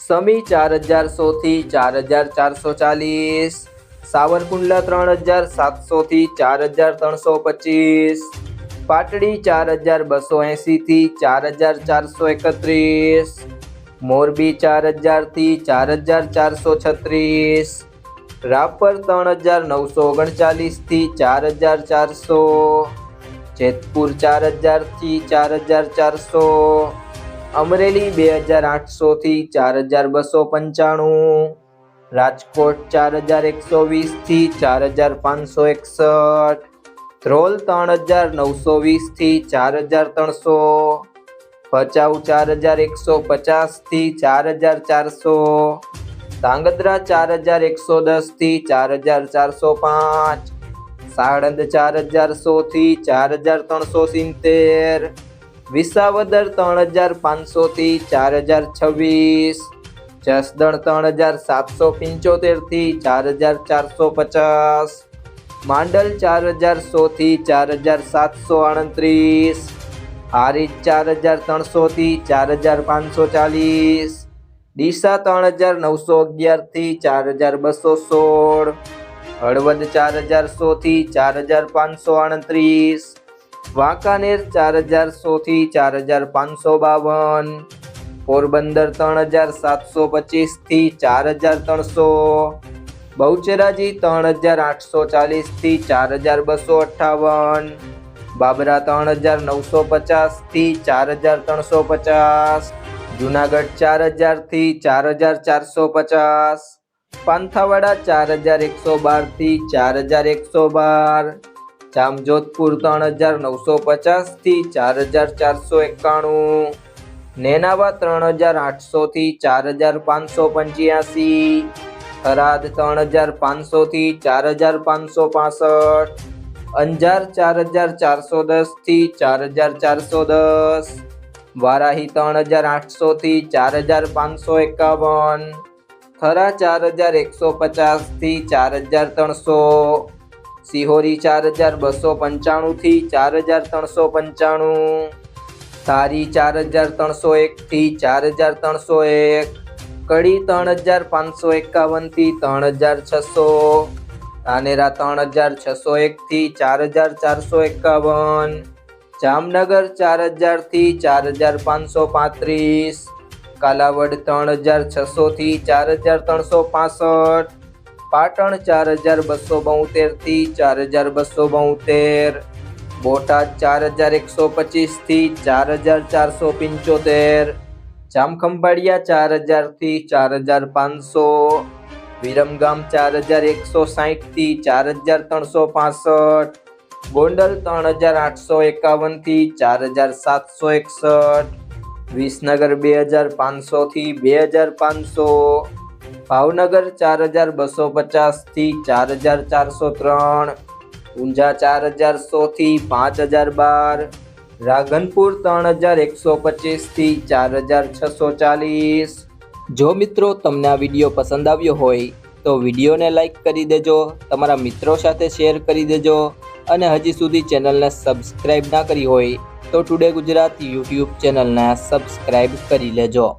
સમી ચાર હજાર સો થી ચાર હજાર ચારસો ચાલીસ. સાવરકુંડલા ત્રણ હજાર સાતસો થી ચાર હજાર ત્રણસો પચીસ. પાટડી ચાર હજાર બસો એંસી થી ચાર હજાર ચારસો એકત્રીસ. મોરબી ચાર હજારથી ચાર હજાર ચારસો છત્રીસ. રાપર ત્રણ હજાર નવસો ઓગણચાલીસથી ચાર હજાર ચારસો. જેતપુર ચાર હજારથી ચાર હજાર ચારસો. અમરેલી બે હજાર આઠસોથી ચાર હજાર બસો પંચાણું રાજકોટ ચાર હજાર એકસો વીસથી ચાર હજાર પાંચસો એકસઠ ધ્રોલ ત્રણ હજાર નવસો વીસથી ચાર હજાર ત્રણસો ભચાઉ ચાર હજાર એકસો પચાસથી ચાર હજાર ચારસો ધાંગધ્રા ચાર હજાર એકસો દસથી ચાર હજાર ચારસો પાંચ સાણંદ ચાર હજાર સોથી ચાર હજાર ત્રણસો સિત્તેર વિસાવદર ત્રણ હજાર પાંચસોથી ચાર હજાર છવ્વીસ. જસદણ ત્રણ હજાર સાતસો પંચોતેરથી ચાર હજાર ચારસો પચાસ. માંડલ ચાર હજાર સોથી ચાર હજાર સાતસો આડત્રીસ. હારીજ ચાર હજાર ત્રણસોથી ચાર હજાર પાંચસો ચાલીસ. ડીસા ત્રણ હજાર નવસો અગિયારથી ચાર હજાર બસો સોળ. હળવદ ચાર હજાર સોથી ચાર હજાર પાંચસો આડત્રીસ. વાંકાનેર ચાર હજાર સોથી ચાર હજાર પાંચસો બાવન. પોરબંદર ત્રણ હજાર સાતસો પચીસથી ચાર હજાર ત્રણસો. બહુચરાજી ત્રણ હજાર આઠસો ચાલીસથી ચાર હજાર બસો અઠ્ઠાવન. બાબરા ત્રણ હજાર નવસો પચાસથી ચાર હજાર ત્રણસો પચાસ. જુનાગઢ ચાર હજારથી ચાર હજાર ચારસો પચાસ. પાંથાવાડા ચાર હજાર એકસો બારથી ચાર હજાર એકસો બાર. જામજોધપુર ત્રણ હજાર નવસો પચાસથી ચાર હજાર ચારસો એકાણું. નેનાવા ત્રણ હજાર આઠસોથી ચાર હજાર પાંચસો પંચ્યાસી. થરાદ ત્રણ હજાર પાંચસોથી ચાર હજાર પાંચસો પાસઠ. અંજાર ચાર હજાર ચારસો દસથી ચાર હજાર ચારસો દસ. વારાહી ત્રણ હજાર આઠસોથી ચાર હજાર પાંચસો એકાવન. થરા ચાર હજાર એકસો પચાસથી ચાર હજાર ત્રણસો. સિહોરી ચાર હજાર બસો પંચાણુંથી ચાર હજાર ત્રણસો પંચાણું. ધારી ચાર હજાર ત્રણસો એકથી ચાર હજાર ત્રણસો એક. કડી ત્રણ હજાર પાંચસો એકાવનથી ત્રણ હજાર છસો. ધાનેરા ત્રણ હજાર છસો એકથી ચાર હજાર ચારસો એકાવન. જામનગર ચાર હજારથી ચાર હજાર પાંચસો પાંત્રીસ. કાલાવડ ત્રણ હજાર છસોથી ચાર હજાર ત્રણસો પાસઠ. પાટણ ચાર હજાર બસો બોતેરથી ચાર હજાર બસો બોતેર. બોટાદ ચાર હજાર એકસો પચીસથી ચાર હજાર ચારસો પંચોતેર. જામખંભાળિયા ચાર હજારથી ચાર હજાર પાંચસો. વિરમગામ ચાર હજાર એકસો સાહીઠથી ચાર હજાર ત્રણસો પાસઠ. ગોંડલ ત્રણ હજાર આઠસો એકાવનથી ચાર હજાર સાતસો એકસઠ. વિસનગર બે હજાર પાંચસોથી બે હજાર પાંચસો. ભાવનગર ચાર હજાર બસો પચાસથી ચાર હજાર ચારસો ત્રણ, ઊંઝા ચાર હજાર સોથી પાંચ હજાર બાર, રાધનપુર ત્રણ હજાર એકસો પચીસથી ચાર હજાર છસો ચાલીસ. જો મિત્રો તમને આ વીડિયો પસંદ આવ્યો હોય, તો વિડીયોને લાઈક કરી દેજો, તમારા મિત્રો સાથે શેર કરી દેજો, અને હજી સુધી ચેનલને સબસ્ક્રાઈબ ના કરી હોય, તો ટુડે ગુજરાત યુટ્યુબ ચેનલને સબસ્ક્રાઈબ કરી લેજો.